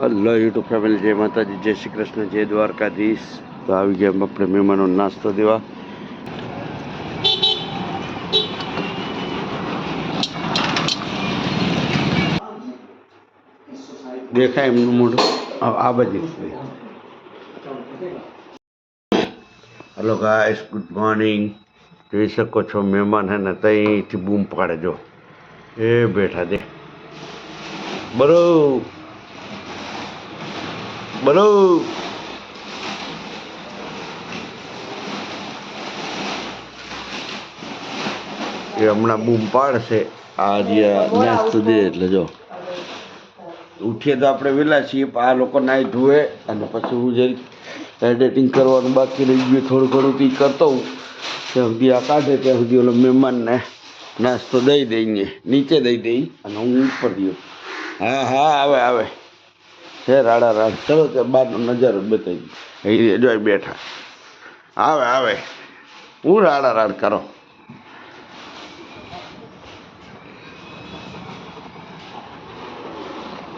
Hello YouTube family જય માતાજી, જય શ્રી કૃષ્ણ, જય દ્વારકાધીશ. તો આવી ગયા આપણે મહેમાનો નાસ્તો દેવા. દેખાય એમનું મોઢું આ બધી હલો ગાઈસ ગુડ મોર્નિંગ જોઈ શકો છો, મહેમાન હે ને ત્યાંથી બૂમ પાડે જો. એ બેઠા દે. બરો. બરો એ હમણાં બૂમ પાડશે. આ જે નાસ્તો દે એટલે જો. ઉઠીએ તો આપણે વહેલા છીએ પણ આ લોકો નાઈ ધોવે અને પછી હું જરીક એડિટિંગ કરવાનું બાકી રહી ગયું થોડું ઘણું તે કરતો હું. ત્યાં સુધી આ કાઢે ત્યાં સુધી ઓલો મહેમાનને નાસ્તો દઈ દઈએ. નીચે દઈ દઈ અને હું ઉપર દઉં હા હા આવે આવે. છે રાડા, રાડ. ચલો બાર નજારો બતાવી અહીં જો બેઠા. આવે આવે. હું રાડા, રાડ કરો.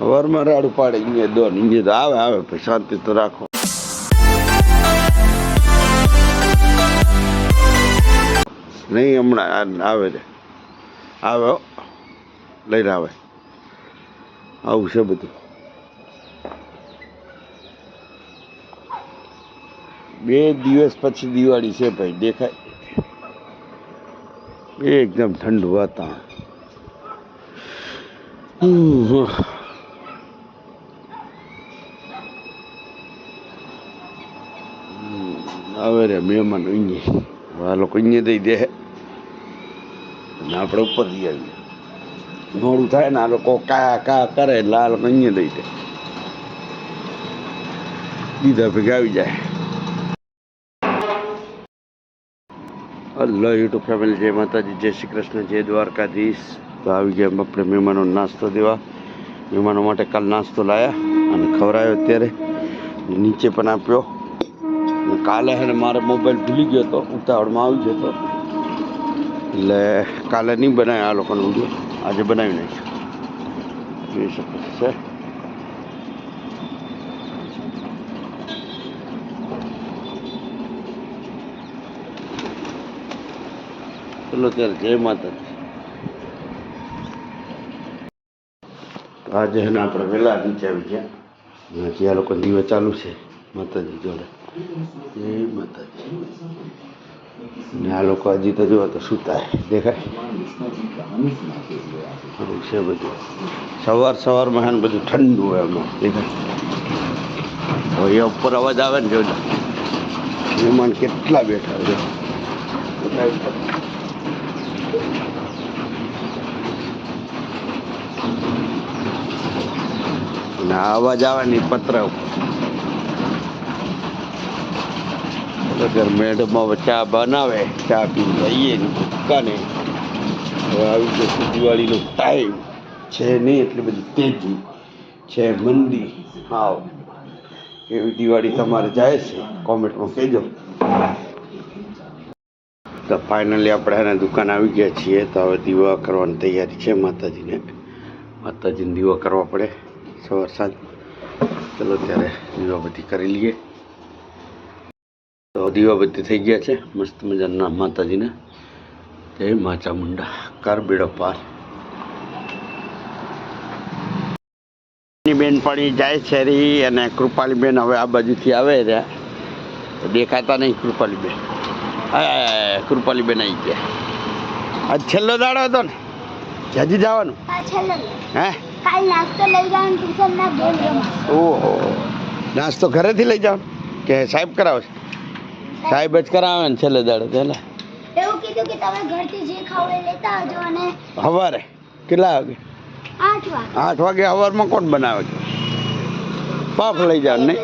વરમાં રાડ પાડે અહીંયા દો ને તો આવે આવે પછી શાંતિ તો રાખો. નહીં, હમણાં આવે છે. આવે લઈને આવે. આવું છે બધું. બે દિવસ પછી દિવાળી છે ભાઈ, દેખાય. એકદમ ઠંડુ વાતાવરણ. આવે રે મહેમાન અહીંયા આ લોકો અહીંયા દઈ દે. અને આપણે ઉપર જઈ આવીએ. મોડું થાય ને આ લોકો કા કા કરે એટલે આ લોકો અહીંયા દઈ દે. દીધા ભેગા આવી જાય. હલો યુટ્યુબ ફેમિલી જય માતાજી, જય શ્રી કૃષ્ણ, જય દ્વારકાધીશ. તો આવી ગયા આપણે મહેમાનો નાસ્તો દેવા. મહેમાનો માટે કાલ નાસ્તો લાયા અને ખવડાયો અત્યારે. નીચે પણ આપ્યો. કાલે હે મારે મોબાઈલ ભૂલી ગયો હતો ઉતાવળમાં આવી ગયો હતો એટલે કાલે નહીં બનાવ્યો આ લોકોનો વીડિયો. આજે બનાવી નાખ્યો જોઈ શકો છો? ચલો ત્યારે જય માતાજી. આજે છે આપણે વહેલા નીચે આવી ગયા હજી આ લોકો દીવા ચાલુ છે માતાજી જોડે. જય માતાજી. ને આ લોકો હજી તો જોવા તો સુતા દેખાય? છે બધું. સવાર સવારમાં છે બધું ઠંડુ હોય એમાં દેખાય? હવે ઉપર અવાજ આવે ને જોજો મહેમાન કેટલા બેઠા છે. આ અવાજ આવવાની પત્ર અગર મેડમમાં ચા બનાવે, ચા પી લઈએ ને દુકાને હવે આવી જશે દિવાળીનો ટાઈમ છે નહીં, એટલી બધી તેજી છે, મંદી, હાવ. એવી દિવાળી તમારે જાય છે, કોમેન્ટમાં કહેજો. તો ફાઇનલી આપણે એને દુકાન આવી ગયા છીએ, તો હવે દીવા કરવાની તૈયારી છે માતાજીને. માતાજીને દીવા કરવા પડે. સવાર વરસાદ ચલો ત્યારે દીવાબત્તી કરી લઈએ. તો દીવાબત્તી થઈ ગયા છે. મસ્ત મજાના માતાજીને. જય મા ચામુંડા કર બેડો પાર. બેનપણી જાય છે રી અને કૃપાલી બેન હવે આ બાજુથી આવે રહ્યા. તો દેખાતા નહીં કૃપાલી બેન આ કૃપાલી બેન આવી ગયા. આજ છેલ્લો દાડો હતો ને? હજી જવાનું? હે? કાલ નાસ્તો લઈ જાઉં ટ્યુશન ના ગેમ રમવા ઓહો. નાસ્તો ઘરેથી લઈ જાઓ કે સાહેબ કરાવશે? સાહેબ. જ કરાવે ને છેલ્લે દાડે એટલે એવું કીધું કે તમે ઘરથી જે ખાવ એ લેતા આવજો અને સવારે કેટલા વાગે? આઠ વાગે. આઠ વાગે સવારમાં કોણ બનાવે છે? પાફ લઈ જાવ નહીં?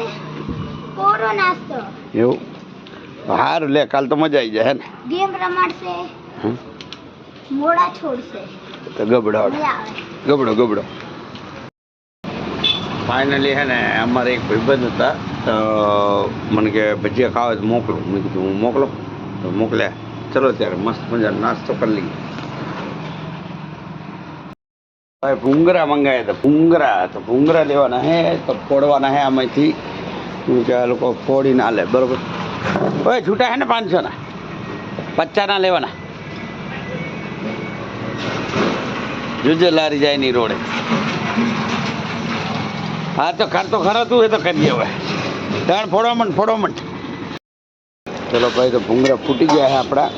કોરો નાસ્તો. એવું? હારું લે કાલ તો મજા આવી જાય હે ને ગેમ રમાડશે. મોડા છોડશે. તો ગબડાવ ગબડો ગબડો ફાઇનલી હે ને, અમારે એક ભાઈબંધ હતા, તો મને કે, ભજીયા ખાવા તો મોકલો. મેં કીધું, હું મોકલો? તો મોકલ્યા. ચલો ત્યારે મસ્ત મજાનો નાસ્તો કરી લઈએ. ભાઈ, ભૂંગરા મંગાવ્યા હતા, ભૂંગરા, તો ભૂંગરા લેવાના હે, તો ફોડવાના હે આમાંથી. શું કે લોકો ફોડી ના લે બરોબર. ઓય છૂટા હે ને પાંચસો ના? પચાસના લેવાના. જોજે લારી જાય ની રોડે. હા તો કરતો ખરો તું એ તો કરીએ હવે ત્રણ ફોડો મંડ ફોડો મંડ ચલો ભાઈ તો ભૂંગરા ફૂટી ગયા છે આપણા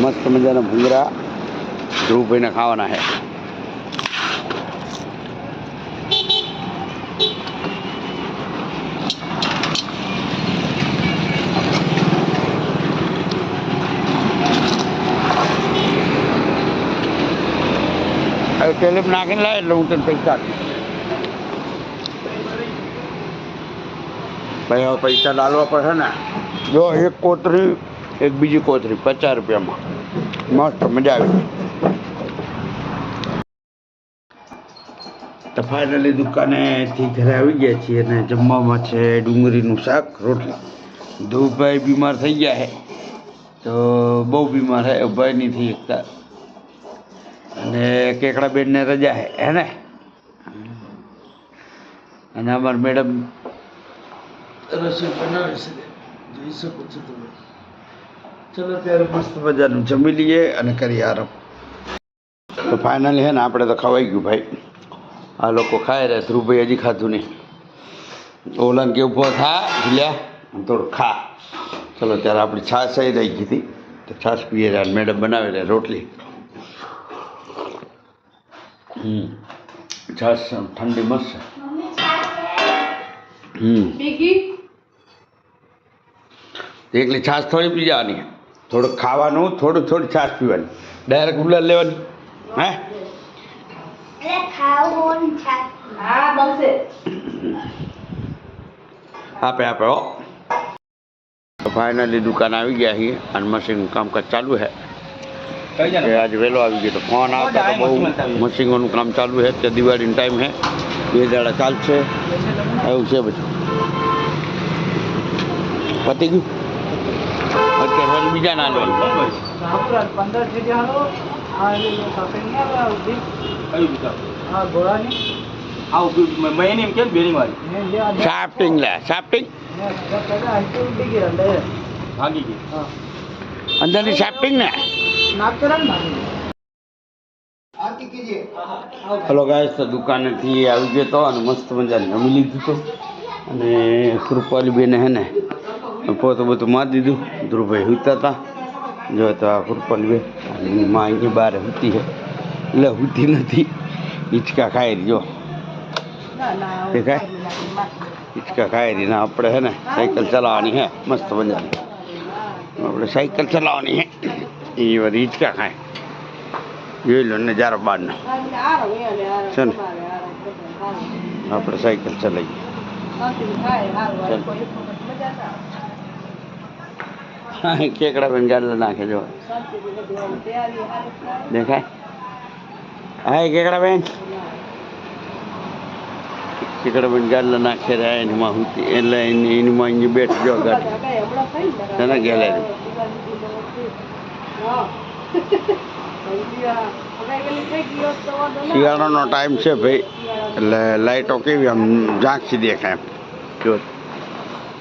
મસ્ત મજાના ભૂંગરા ધ્રુવભાઈને ખાવાના છે હવે ટેલિપ નાખીને લાવે એટલે હું તને પૈસા આપીશ ભાઈ, હવે પૈસા ડાલવા પડશે ને, જો એક કોતરી, એક બીજી કોતરી, પચાસ રૂપિયામાં. મસ્ત, મજા આવી તો ફાઇનલી દુકાનેથી ઘરે આવી ગયા છીએ અને જમવામાં છે ડુંગળીનું શાક, રોટલી. ધ્રુવભાઈ બીમાર થઈ ગયા છે. તો બહુ બીમાર છે ભાઈ નહીં થઈ શકતા અને કેકડા બેનને રજા છે, હે ને? અને અમાર મેડમ રસોઈ બનાવે છે. જોઈ શકો છો તમે. ચલો ત્યારે મસ્ત મજાનું. જમી લઈએ અને કરીએ આરામ. તો ફાઇનલી હે ને આપણે તો ખવાઈ ગયું ભાઈ. આ લોકો ખાય રહ્યા ધ્રુવભાઈ હજી ખાધું નહીં. ઓલાને કે ઊભો થા ભૂલ્યા થોડું ખા. ચલો ત્યારે આપણી છાશ આવી રહી ગઈ હતી. તો છાશ પીએ રહ્યા મેડમ બનાવી રહ્યા રોટલી. હમ. છાશ ઠંડી મસ્ત હમ. એકલી છાશ થોડી પી જવાની થોડુંક ખાવાનું થોડું થોડી છાશ પીવાની. ડાયરેક્ટ ગુલાલ લેવાની. હે? એટલે ખાવું ને છાશ. આપે આપે હો. ફાઇનલી દુકાન આવી ગયા છીએ અને મશીન કામકાજ ચાલુ છે એ આજે વહેલો આવી ગયો તો ફોન આવતા તો બહુ મશીનોનું કામ ચાલુ છે તે દિવાળીનો ટાઈમ છે બે દાડા ચાલશે. એવું છે બધું. પતી ગયું? અત્યારે વળી બીજા ના લેવાનું પંદર સીધી હાલો. આ સફેદની આવે ઊભી. હા ઘોડાની એમ કેમ બેરિંગ વાળી ને જે આ સાફ્ટિંગ લે સાફ્ટિંગ ને બધા હાઈટ ઉડી ગઈ અંદર. ભાગી ગઈ હા. અંદરની સાફ્ટિંગ ને? હલો ગાય તો દુકાનેથી આવી ગયો તો અને મસ્ત મજા જમી લીધું તો. અને કૃપાલી બેને હે ને પોતે બધું મારી દીધું ધ્રુવભાઈ હુતા હતા જો તો આ કૃપાલી બેન અને એની માં અહીંની બહાર હુતી છે એટલે હુતી નથી હિંચકા ખાઈ રહી જો દેખાય હિંચકા ખાઈ રહી ને આપણે હે ને સાયકલ ચલાવવાની હે મસ્ત મજાની આપણે સાયકલ ચલાવવાની હે એ બધી હિંચકા ખાય જોઈ લો નજારો બહારનો છે ને આપણે સાયકલ ચલાવીએ હા કેકડા બેન ગાડલા નાખે, જો. દેખાય? હા કેકડા બેન. કેકડા બેન ગાડલા નાખે રહ્યા, એની હું એટલે એની એની માં બેઠ જો ગાડી ગેલેરી શિયાળાનો ટાઈમ છે ભાઈ. એટલે લાઇટો કેવી આમ ઝાંખી દેખાય એમ. જો.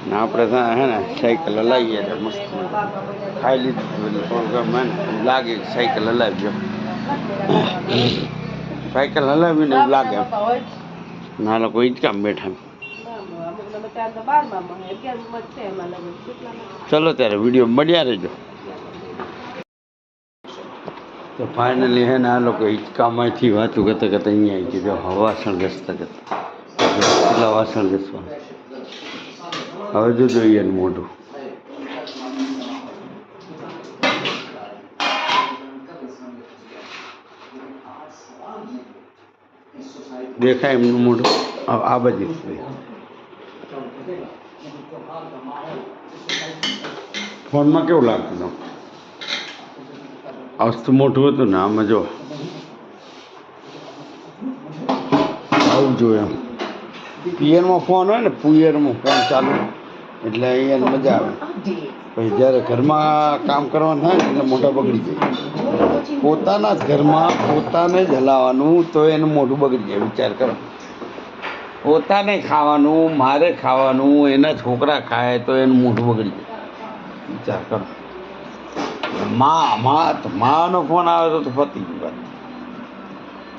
ને આપણે ત્યાં હે ને સાયકલ હલાવીએ એટલે મસ્ત ખાઈ લીધું એટલે થોડુંક આમ હે ને લાગે કે સાયકલ હલાવજો સાયકલ હલાવીને એવું લાગે એમ ના લોકો ઈ જ કામ બેઠા એમ ચલો ત્યારે વીડિયો મળ્યા રહેજો તો ફાઇનલી હે ને આ લોકો હિંચકામાંથી વાતું કરતા કરતા અહીંયા આવી ગયો જો વાસણ ઘસતા કરતા કેટલા વાસણ ઘસવા હવે જો જોઈએ એનું મોઢું. દેખાય એમનું મોઢું? આ બધી ફોનમાં કેવું લાગતું હતું? અસ્ત મોટું હતું ને, આમાં જો. આવું જોયું એમ પિયરમાં ફોન હોય ને, પિયરમાં ફોન ચાલુ. એટલે એને મજા આવે. પછી જ્યારે ઘરમાં કામ કરવાનું થાય એટલે મોઢા બગડી જાય. પોતાના જ ઘરમાં પોતાને જ હલાવવાનું તો એનું મોઢું બગડી જાય, વિચાર કરો. પોતાને ખાવાનું, મારે ખાવાનું, એના છોકરા ખાય તો એનું મોઢું બગડી જાય. વિચાર કરો. માં, મા માનો ફોન આવે તો તો પતી ગઈ વાત.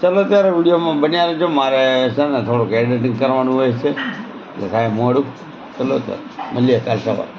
ચલો ત્યારે વિડીયોમાં બન્યા રહેજો. મારે છે ને થોડુંક એડિટિંગ કરવાનું હોય છે. એટલે કાંઈ મોડું. ચલો ત્યારે મળીએ કાલ સવારે